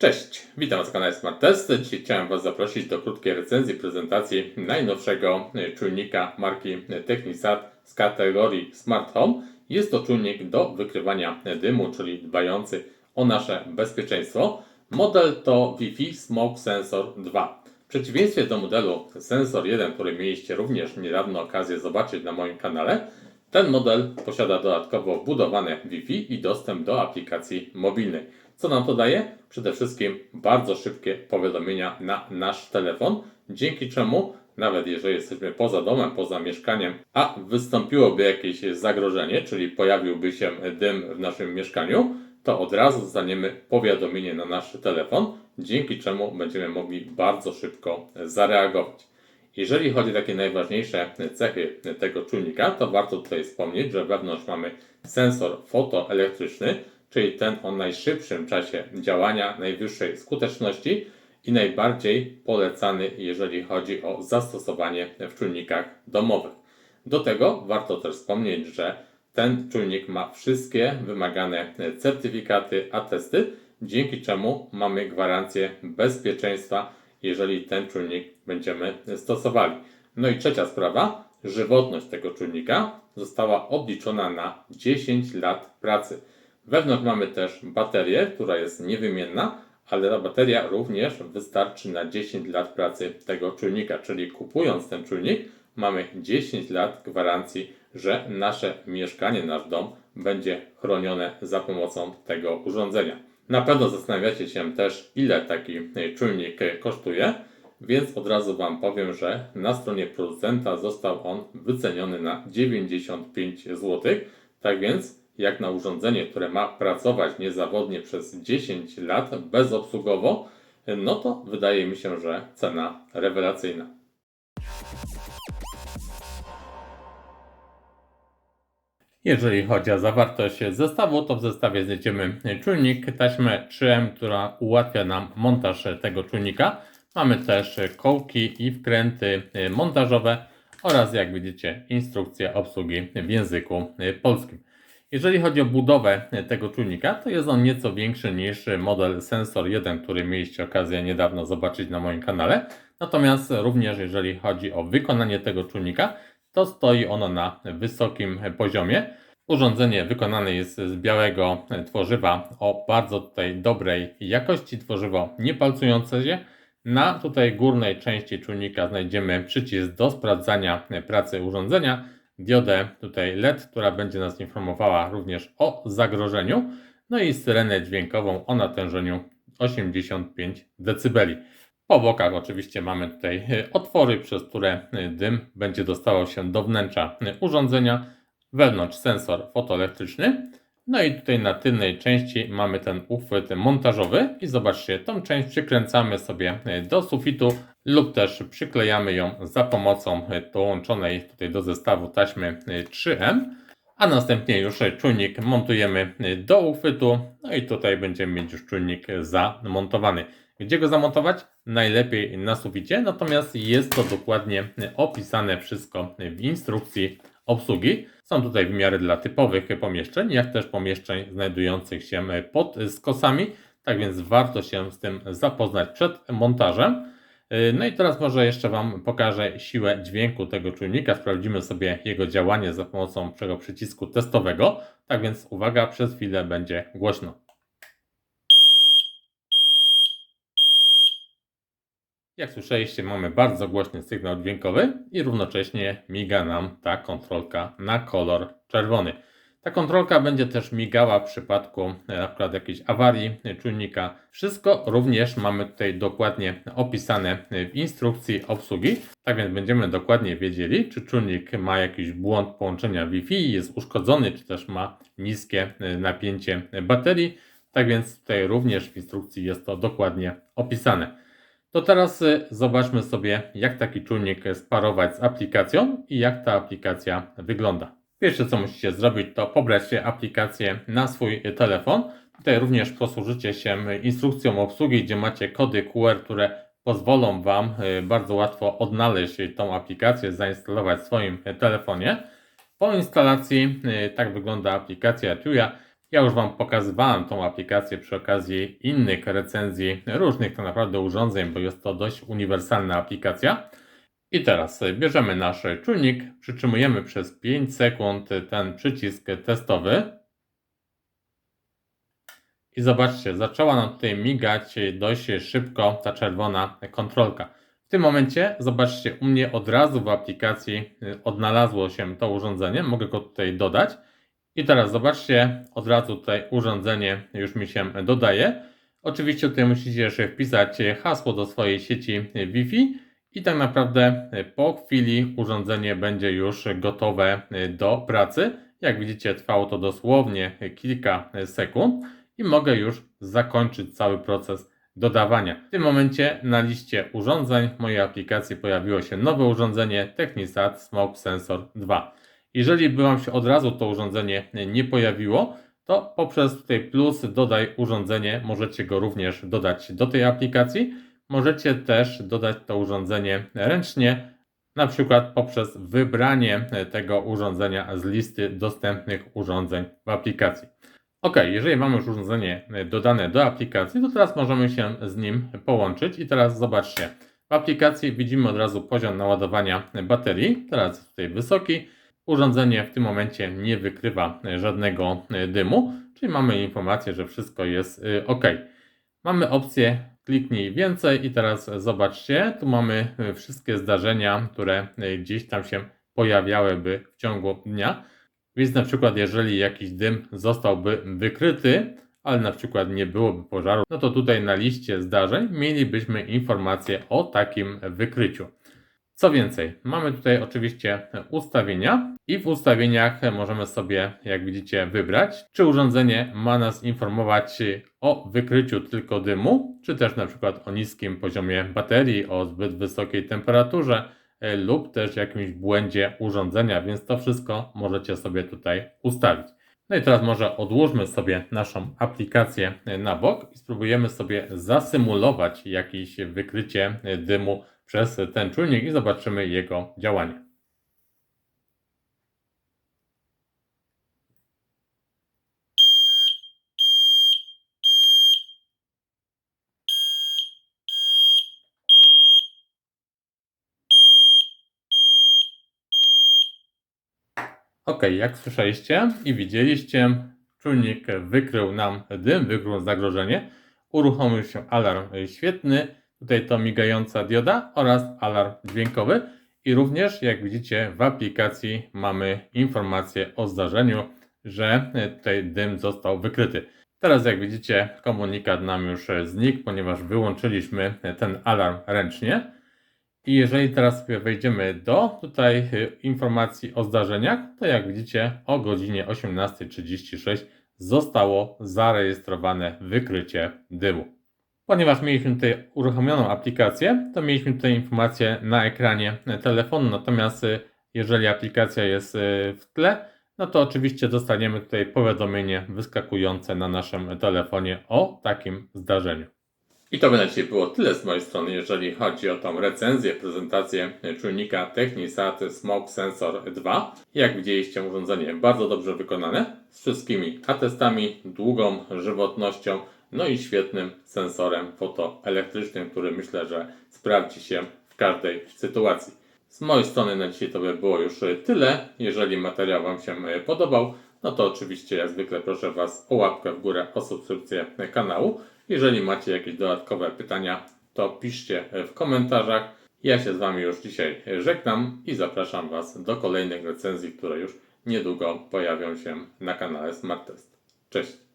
Cześć, witam na kanale Smart Test. Dzisiaj chciałem Was zaprosić do krótkiej recenzji, prezentacji najnowszego e, czujnika marki Technisat z kategorii Smart Home. Jest to czujnik do wykrywania dymu, czyli dbający o nasze bezpieczeństwo. Model to Wi-Fi Smoke Sensor 2. W przeciwieństwie do modelu Sensor 1, który mieliście również niedawno okazję zobaczyć na moim kanale, ten model posiada dodatkowo wbudowane Wi-Fi i dostęp do aplikacji mobilnej. Co nam to daje? Przede wszystkim bardzo szybkie powiadomienia na nasz telefon, dzięki czemu nawet jeżeli jesteśmy poza domem, poza mieszkaniem, a wystąpiłoby jakieś zagrożenie, czyli pojawiłby się dym w naszym mieszkaniu, to od razu dostaniemy powiadomienie na nasz telefon, dzięki czemu będziemy mogli bardzo szybko zareagować. Jeżeli chodzi o takie najważniejsze cechy tego czujnika, to warto tutaj wspomnieć, że wewnątrz mamy sensor fotoelektryczny, czyli ten o najszybszym czasie działania, najwyższej skuteczności i najbardziej polecany, jeżeli chodzi o zastosowanie w czujnikach domowych. Do tego warto też wspomnieć, że ten czujnik ma wszystkie wymagane certyfikaty, atesty, dzięki czemu mamy gwarancję bezpieczeństwa, jeżeli ten czujnik będziemy stosowali. No i trzecia sprawa, żywotność tego czujnika została obliczona na 10 lat pracy. Wewnątrz mamy też baterię, która jest niewymienna, ale ta bateria również wystarczy na 10 lat pracy tego czujnika, czyli kupując ten czujnik mamy 10 lat gwarancji, że nasze mieszkanie, nasz dom będzie chronione za pomocą tego urządzenia. Na pewno zastanawiacie się też, ile taki czujnik kosztuje, więc od razu Wam powiem, że na stronie producenta został on wyceniony na 95 zł. Tak więc jak na urządzenie, które ma pracować niezawodnie przez 10 lat bezobsługowo, no to wydaje mi się, że cena rewelacyjna. Jeżeli chodzi o zawartość zestawu, to w zestawie znajdziemy czujnik, taśmę 3M, która ułatwia nam montaż tego czujnika. Mamy też kołki i wkręty montażowe oraz jak widzicie instrukcję obsługi w języku polskim. Jeżeli chodzi o budowę tego czujnika, to jest on nieco większy niż model Sensor 1, który mieliście okazję niedawno zobaczyć na moim kanale. Natomiast również jeżeli chodzi o wykonanie tego czujnika, to stoi ono na wysokim poziomie. Urządzenie wykonane jest z białego tworzywa o bardzo tutaj dobrej jakości, tworzywo niepalcujące się. Na tutaj górnej części czujnika znajdziemy przycisk do sprawdzania pracy urządzenia diodę tutaj LED, która będzie nas informowała również o zagrożeniu, no i syrenę dźwiękową o natężeniu 85 dB. Po bokach oczywiście mamy tutaj e, otwory, przez które e, dym będzie dostawał się do wnętrza e, urządzenia. Wewnątrz sensor fotoelektryczny. No i tutaj na tylnej części mamy ten uchwyt montażowy i zobaczcie, tą część przykręcamy sobie do sufitu lub też przyklejamy ją za pomocą dołączonej tutaj do zestawu taśmy 3M, a następnie już czujnik montujemy do uchwytu, no i tutaj będziemy mieć już czujnik zamontowany. Gdzie go zamontować? Najlepiej na suficie, natomiast jest to dokładnie opisane wszystko w instrukcji obsługi. Są tutaj wymiary dla typowych pomieszczeń, jak też pomieszczeń znajdujących się pod skosami, tak więc warto się z tym zapoznać przed montażem. No i teraz może jeszcze Wam pokażę siłę dźwięku tego czujnika. Sprawdzimy sobie jego działanie za pomocą tego przycisku testowego. Tak więc uwaga, przez chwilę będzie głośno. Jak słyszeliście, mamy bardzo głośny sygnał dźwiękowy i równocześnie miga nam ta kontrolka na kolor czerwony. Ta kontrolka będzie też migała w przypadku e, na przykład jakiejś awarii czujnika. Wszystko również mamy tutaj dokładnie opisane w instrukcji obsługi. Tak więc będziemy dokładnie wiedzieli, czy czujnik ma jakiś błąd połączenia Wi-Fi, jest uszkodzony, czy też ma niskie e, napięcie baterii. Tak więc tutaj również w instrukcji jest to dokładnie opisane. To teraz zobaczmy sobie, jak taki czujnik sparować z aplikacją i jak ta aplikacja wygląda. Pierwsze, co musicie zrobić, to pobrać aplikację na swój telefon. Tutaj również posłużycie się instrukcją obsługi, gdzie macie kody QR, które pozwolą Wam y, bardzo łatwo odnaleźć tą aplikację, zainstalować w swoim telefonie. Po instalacji, y, tak wygląda aplikacja Tuya. Ja już Wam pokazywałem tą aplikację przy okazji innych recenzji różnych tak naprawdę urządzeń, bo jest to dość uniwersalna aplikacja. I teraz bierzemy nasz czujnik, przytrzymujemy przez 5 sekund ten przycisk testowy. I zobaczcie, zaczęła nam tutaj migać dość szybko ta czerwona kontrolka. W tym momencie, zobaczcie, u mnie od razu w aplikacji y, odnalazło się to urządzenie. Mogę go tutaj dodać. I teraz zobaczcie, od razu tutaj urządzenie już mi się dodaje. Oczywiście tutaj musicie jeszcze wpisać hasło do swojej sieci Wi-Fi i tak naprawdę po chwili urządzenie będzie już gotowe do pracy. Jak widzicie, trwało to dosłownie kilka sekund i mogę już zakończyć cały proces dodawania. W tym momencie na liście urządzeń mojej aplikacji pojawiło się nowe urządzenie Technisat Smoke Sensor 2. Jeżeli by Wam się od razu to urządzenie nie pojawiło, to poprzez tutaj plus dodaj urządzenie możecie go również dodać do tej aplikacji. Możecie też dodać to urządzenie ręcznie, na przykład poprzez wybranie tego urządzenia z listy dostępnych urządzeń w aplikacji. Ok, jeżeli mamy już urządzenie dodane do aplikacji, to teraz możemy się z nim połączyć i teraz zobaczcie. W aplikacji widzimy od razu poziom naładowania baterii, teraz tutaj wysoki, Urządzenie w tym momencie nie wykrywa żadnego dymu, czyli mamy informację, że wszystko jest e, ok. Mamy opcję kliknij więcej i teraz zobaczcie, tu mamy e, wszystkie zdarzenia, które gdzieś tam się pojawiałyby w ciągu dnia. Więc na przykład jeżeli jakiś dym zostałby wykryty, ale na przykład nie byłoby pożaru, no to tutaj na liście zdarzeń mielibyśmy informację o takim wykryciu. Co więcej, mamy tutaj oczywiście ustawienia i w ustawieniach możemy sobie, jak widzicie, wybrać, czy urządzenie ma nas informować o wykryciu tylko dymu, czy też na przykład o niskim poziomie baterii, o zbyt wysokiej temperaturze e, lub też jakimś błędzie urządzenia, więc to wszystko możecie sobie tutaj ustawić. No i teraz może odłóżmy sobie naszą aplikację na bok i spróbujemy sobie zasymulować jakieś wykrycie dymu przez ten czujnik i zobaczymy jego działanie. Ok, jak słyszeliście i widzieliście, czujnik wykrył nam dym, wykrył zagrożenie, uruchomił się alarm świetny, Tutaj to migająca dioda oraz alarm dźwiękowy. I również, jak widzicie, w aplikacji mamy informację o zdarzeniu, że tutaj dym został wykryty. Teraz, jak widzicie, komunikat nam już znikł, ponieważ wyłączyliśmy ten alarm ręcznie. I jeżeli teraz wejdziemy do tutaj informacji o zdarzeniach, to jak widzicie, o godzinie 18.36 zostało zarejestrowane wykrycie dymu. Ponieważ mieliśmy tutaj uruchomioną aplikację, to mieliśmy tutaj informację na ekranie telefonu, natomiast y, jeżeli aplikacja jest y, w tle, no to oczywiście dostaniemy tutaj powiadomienie wyskakujące na naszym telefonie o takim zdarzeniu. I to by na dzisiaj było tyle z mojej strony, jeżeli chodzi o tą recenzję, prezentację czujnika Technisat Smoke Sensor 2. Jak widzieliście, urządzenie bardzo dobrze wykonane, z wszystkimi atestami, długą żywotnością, no i świetnym sensorem fotoelektrycznym, który myślę, że sprawdzi się w każdej sytuacji. Z mojej strony na dzisiaj to by było już tyle. Jeżeli materiał Wam się podobał, no to oczywiście jak zwykle proszę Was o łapkę w górę, o subskrypcję kanału. Jeżeli macie jakieś dodatkowe pytania, to piszcie w komentarzach. Ja się z Wami już dzisiaj żegnam i zapraszam Was do kolejnych recenzji, które już niedługo pojawią się na kanale Smart Test. Cześć!